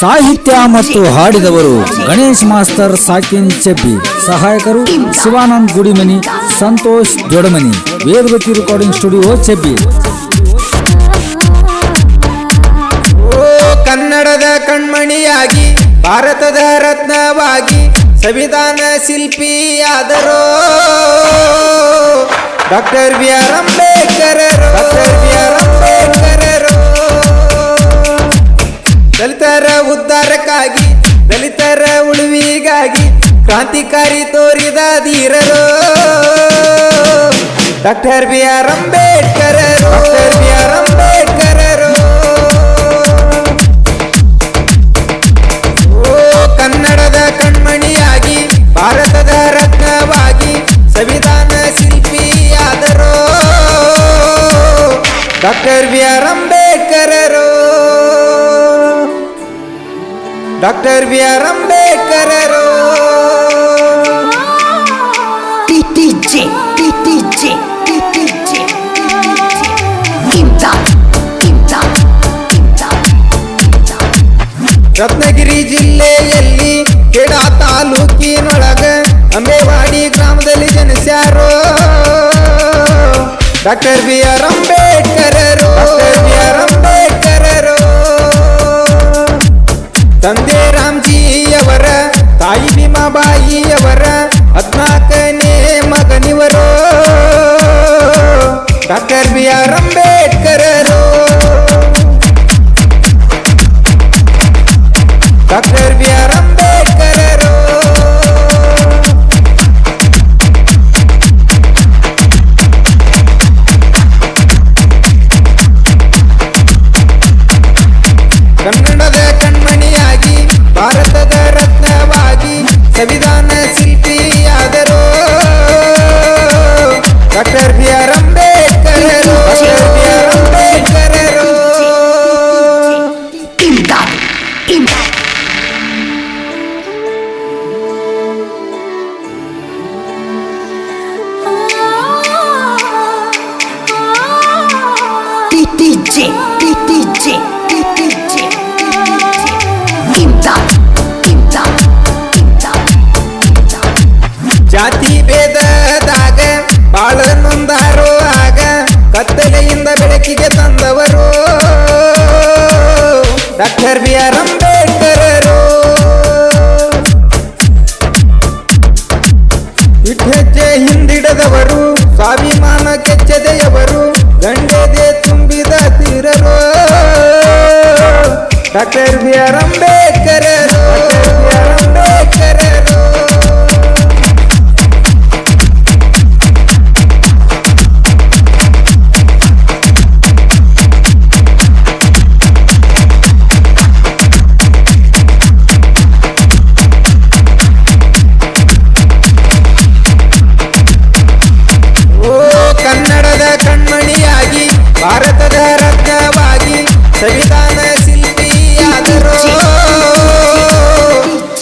ಸಾಹಿತ್ಯ ಮತ್ತು ಹಾಡಿದವರು ಗಣೇಶ್ ಮಾಸ್ತರ್ ಸಾಕಿನ್ ಚೆಬ್ಬಿ ಸಹಾಯಕರು ಶಿವಾನಂದ್ ಗುಡಿಮನಿ ಸಂತೋಷ್ ದೊಡಮನಿ ವೇದವತಿ ರೆಕಾರ್ಡಿಂಗ್ ಸ್ಟುಡಿಯೋ ಚೆಬ್ಬಿ. ಓ ಕನ್ನಡದ ಕಣ್ಮಣಿಯಾಗಿ ಭಾರತದ ರತ್ನವಾಗಿ ಸಂವಿಧಾನ ಶಿಲ್ಪಿಯಾದರೋ. Doctor B R Ambedkar doctor B R ಕ್ರಾಂತಿಕಾರಿ ತೋರಿದ ಧೀರರು. Doctor B R Ambedkar doctor B R Ambedkar ಓ, ಕನ್ನಡದ ಕಣ್ಮಣಿಯಾಗಿ, ಭಾರತದ ರತ್ನವಾಗಿ, ಸಂವಿಧಾನ ಶಿಲ್ಪಿಯಾದರು. ಡಾಕ್ಟರ್ ಬಿ ಆರ್ ಅಂಬೇಡ್ಕರರು. ಡಾಕ್ಟರ್ ಬಿ ಆರ್ ಅಂಬೇಡ್ಕರರು. ರತ್ನಗಿರಿ ಜಿಲ್ಲೆಯಲ್ಲಿ ಕೆಡ ತಾಲೂಕಿನೊಳಗ ಅಂಬೇವಾಡಿ ಗ್ರಾಮದಲ್ಲಿ ಜನಿಸ್ಯಾರೋ. ಡಾಕ್ಟರ್ ಬಿ ಆರ್ ಅಂಬೇಡ್ಕರರು. ಬಿ ಆರ್ ಅಂಬೇಡ್ಕರರು. ತಂದೆ ರಾಮ್ಜಿಯವರ ತಾಯಿ ಭೀಮಾಬಾಯಿಯವರ ಡಾಕ್ಟರ್ ಬಿ ಜಾತಿ ಭೇದದಾಗ ಬಾಳ ನೊಂದಾರೋ ಆಗ ಕತ್ತಲೆಯಿಂದ ಬೆಳಕಿಗೆ ತಂದವರು. ಡಾಕ್ಟರ್ ಬಿ ಆರ್ ಅಂಬೇಡ್ಕರರು. ಇಟ್ಟೆಜ್ಜೆ ಹಿಂದಿಡದವರು, ಸ್ವಾಭಿಮಾನ ಕೆಚ್ಚದೆಯವರು, ಗಂಡೆದೆ ತುಂಬಿದ ತೀರರು. ಡಾಕ್ಟರ್ ಬಿ ಆರ್ ಅಂಬೇಡ್ಕರರು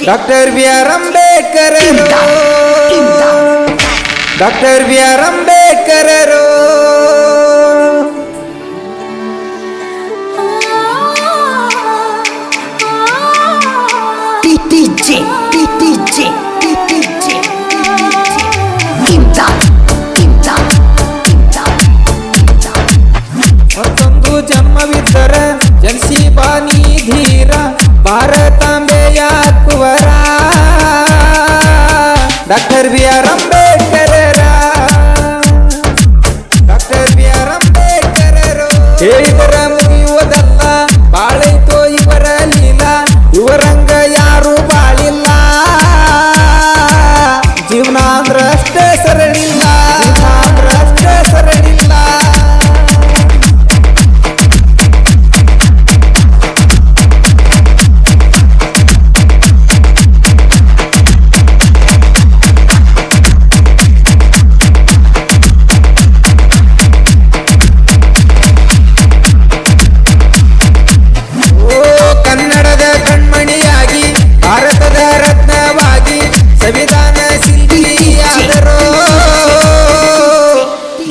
ಡಾಕ್ಟರ್ ಬಿ ಆರ್ ಅಂಬೇಡ್ಕರರು ಡಾಕ್ಟರ್ ಬಿ ಆರ್ ಅಂಬೇಡ್ಕರರು TTJ, TTJ, TTJ, Imdad, Imdad, doctor B R ಅಂಬೇಡ್ಕರರ. Doctor B R ಅಂಬೇಡ್ಕರರು.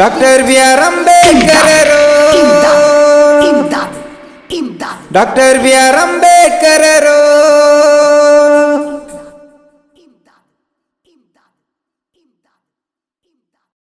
ಡಾಕ್ಟರ್ ಬಿ ಆರ್ ಅಂಬೇಡ್ಕರರು Imdad, Imdad,